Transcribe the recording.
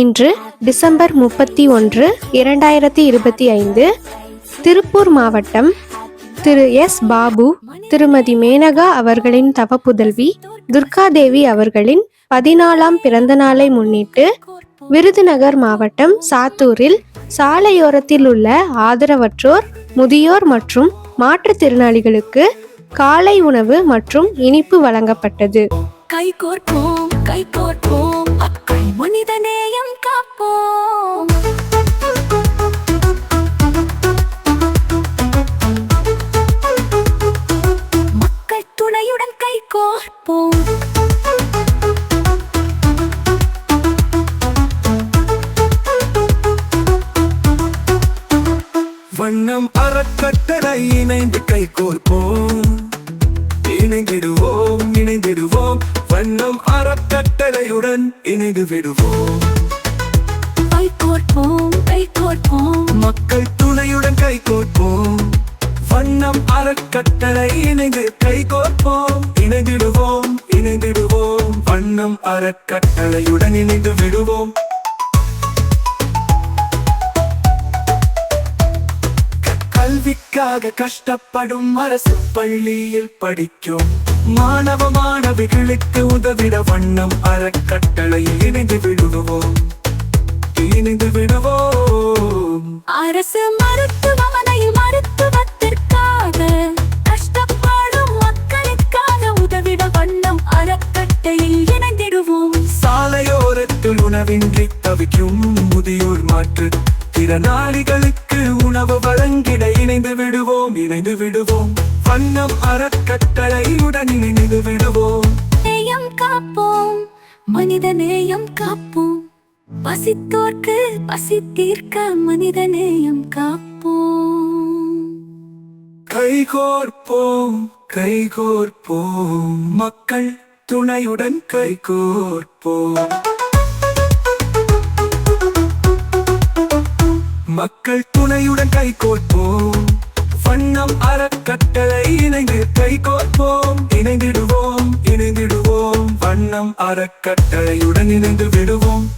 இன்று டிசம்பர் முப்பத்தி ஒன்று இரண்டாயிரத்தி இருபத்தி ஐந்து திருப்பூர் மாவட்டம் திரு எஸ். பாபு திருமதி மேனகா அவர்களின் தவப்புதல்வி துர்காதேவி அவர்களின் பதினாலாம் பிறந்த நாளை முன்னிட்டு விருதுநகர் மாவட்டம் சாத்தூரில் சாலையோரத்தில் உள்ள ஆதரவற்றோர் முதியோர் மற்றும் மாற்றுத்திறனாளிகளுக்கு காலை உணவு மற்றும் இனிப்பு வழங்கப்பட்டது. கை கோர்ப்போம் கை கோர்ப்போம். துணையுடன் கை கோர்ப்போம். வண்ணம் அறக்கட்டளை இணைந்து கை கோர்ப்போம். இணைந்திடுவோம் இணைந்திடுவோம். வண்ணம் அறக்கட்டளையுடன் இணைந்து விடுவோம். வண்ணம் அறக்கட்டளை இணைந்து கை கோர்ப்போம். இணைந்திடுவோம் இணைந்திடுவோம். வண்ணம் அறக்கட்டளையுடன் இணைந்து விடுவோம். கல்விக்காக கஷ்டப்படும் அரசு பள்ளியில் படிக்கும். மாணவ மாணவிகளுக்கு உதவிட வண்ணம் அறக்கட்டளையில் இணைந்து விடுவோம். இணைந்து விடுவோம். அரசு மருத்துவ உணவின்றி தவிக்கும் முதியோர் மாற்று. திறனாளிகளுக்கு உணவு வழங்கிட இணைந்து விடுவோம் இணைந்து விடுவோம். வண்ணம் அறக்கட்டளையுடன் இணைந்து விடுவோம். நேயம் காப்போம் மனித நேயம் காப்போம். பசித்தோர்க்கு பசி தீர்க்க மனித நேயம் காப்போம். கைகோர்ப்போம் கைகோர்ப்போம். மக்கள் துணையுடன் கைகோர்ப்போம். மக்கள் துணையுடன் கை கைகோர்ப்போம் வண்ணம் அறக்கட்டளை இணைந்து கை கைகோர்ப்போம் இணைந்திடுவோம் இணைந்திடுவோம். வண்ணம் அறக்கட்டளையுடன் இணைந்து விடுவோம்.